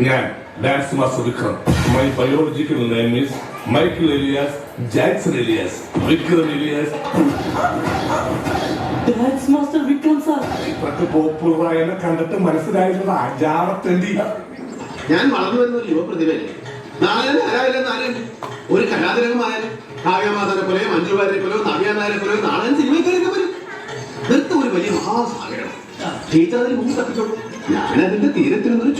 ഞാൻ dance master Vikram my biological name is Michael alias Jackson alias Vikram alias dance master Vikram sir ഇപ്പോഴത്തെ പോപ്പുലറായ എന്നെ കണ്ടിട്ട് മനസ്സിലായിട്ടുള്ള അജാടത്തേണ്ടി ഞാൻ വളർന്നു വരുന്ന ഒരു യുവപ്രതിഭയല്ലേ നാളെ ആരാവില്ലെന്ന് ആരും ഒരു കലാതിരകമായാലും കാവ്യമാതാനെ പോലെയോ മഞ്ജുവാരെ പോലെയോ നവ്യാനാരെ പോലെയോ നാളെ സിനിമയ്ക്ക് വരും നൃത്തം ഒരു വലിയ മഹാസാഗരം ടീച്ചർ അതിന് മുമ്പ് തപ്പിച്ചോളൂ ഞാൻ അതിന്റെ തീരത്തിൽ നിന്നൊരു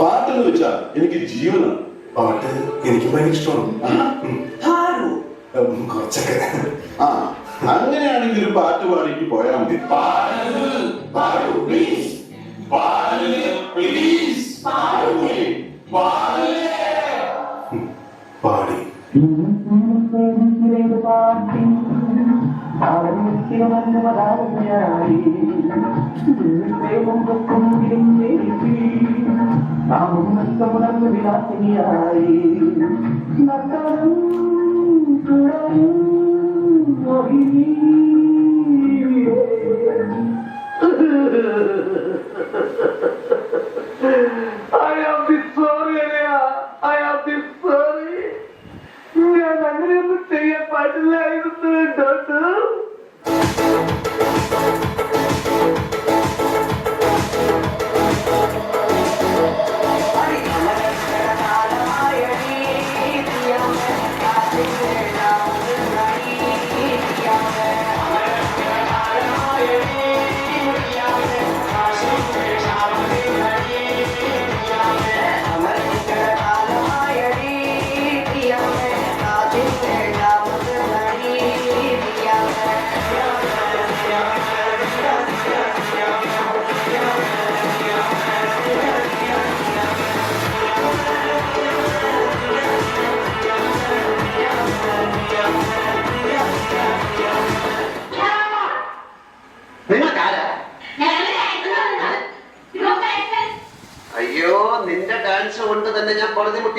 പാട്ടെന്ന് വെച്ചാ എനിക്ക് ജീവനാണ് പാട്ട് എനിക്ക് ഭയങ്കര ഇഷ്ടമാണ്. കുറച്ചൊക്കെ. ആ അങ്ങനെയാണെങ്കിൽ ഒരു പാട്ട് പാടിക്ക് പോയാൽ മതി. പാടി. I am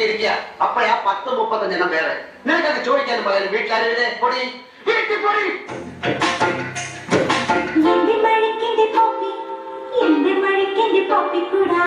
മുട്ടിയിരിക്കുക അപ്പഴാ പത്ത് മുപ്പത്തഞ്ചെണ്ണം വേറെ. നിനക്കൊക്കെ ചോദിക്കാനും പറയാനും വീട്ടിലാരും പൊടി. വീട്ടിൽ പൊടി. എന്റെ മഴക്കെന്റെ പോപ്പി എന്റെ മഴക്കെന്റെ പോപ്പി കൂടാ.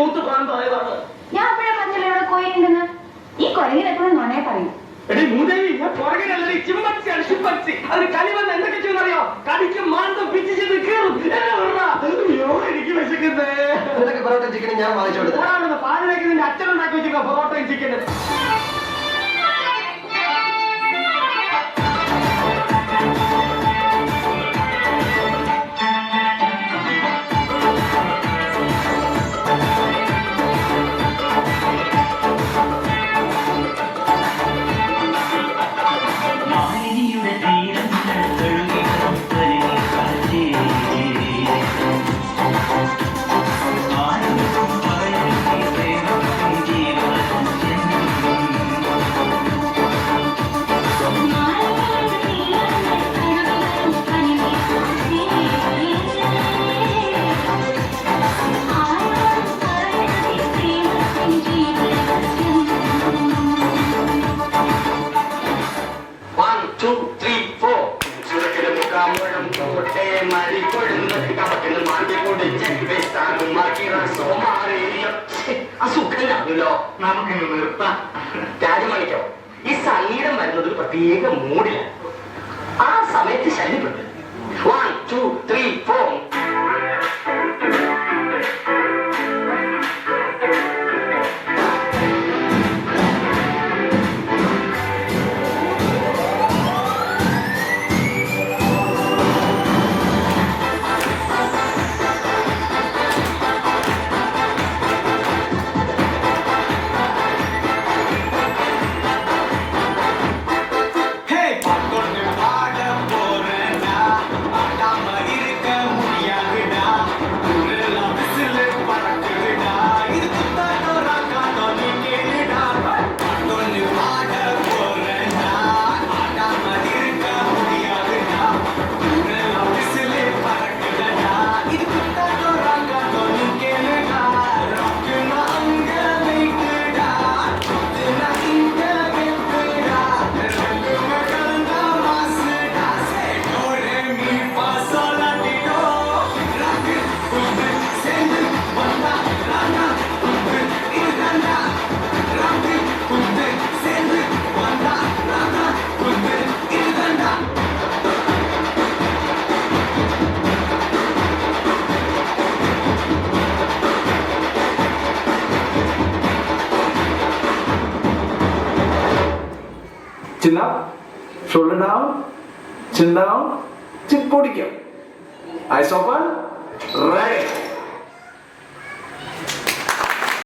മൂത്ത് പ്രാന്തായതാണ് ഞാൻ അപ്പോഴേ പറഞ്ഞല്ലോ ഇവിടെ കോയിലുണ്ടെന്ന് ഈ കൊരങ്ങിൽ എപ്പോഴും നുണയെ പറയും. എടി മൂദേവി ഞാൻ പുറകിലല്ലേ ചിമ്പൻസിയാണ് ചിമ്പൻസി. അതിന് കലി വന്ന് എന്തൊക്കെ ചെയ്യുന്നറിയോ കടിക്കും മാന്തം പിച്ച് ചെയ്ത് കീറും. അയ്യോ എനിക്ക് വിശക്കുന്നേ നിനക്ക് പൊറോട്ട ചിക്കൻ ഞാൻ വാങ്ങിച്ചു കൊടുത്തു പാലിലേക്ക് നിന്റെ അച്ഛനുണ്ടാക്കി വെച്ചിരിക്കുക പൊറോട്ടയും ചിക്കനും. പോട്ടെ മരിക്കൊടുന്ന് കപട്ടിന് മാറ്റി പൊടിച്ച് അസുഖമില്ലാണല്ലോ നമുക്ക് നിർത്താം. രാജമാണിക്കോ ഈ സംഗീതം വരുന്നത് ഒരു പ്രത്യേക മൂഡിലാണ് ആ സമയത്ത് ശല്യപ്പെട്ടു വൺ ടു ത്രീ ഫോർ ചില്ല shoulder down chin down chin പൊടിക്കാം. Eyes open right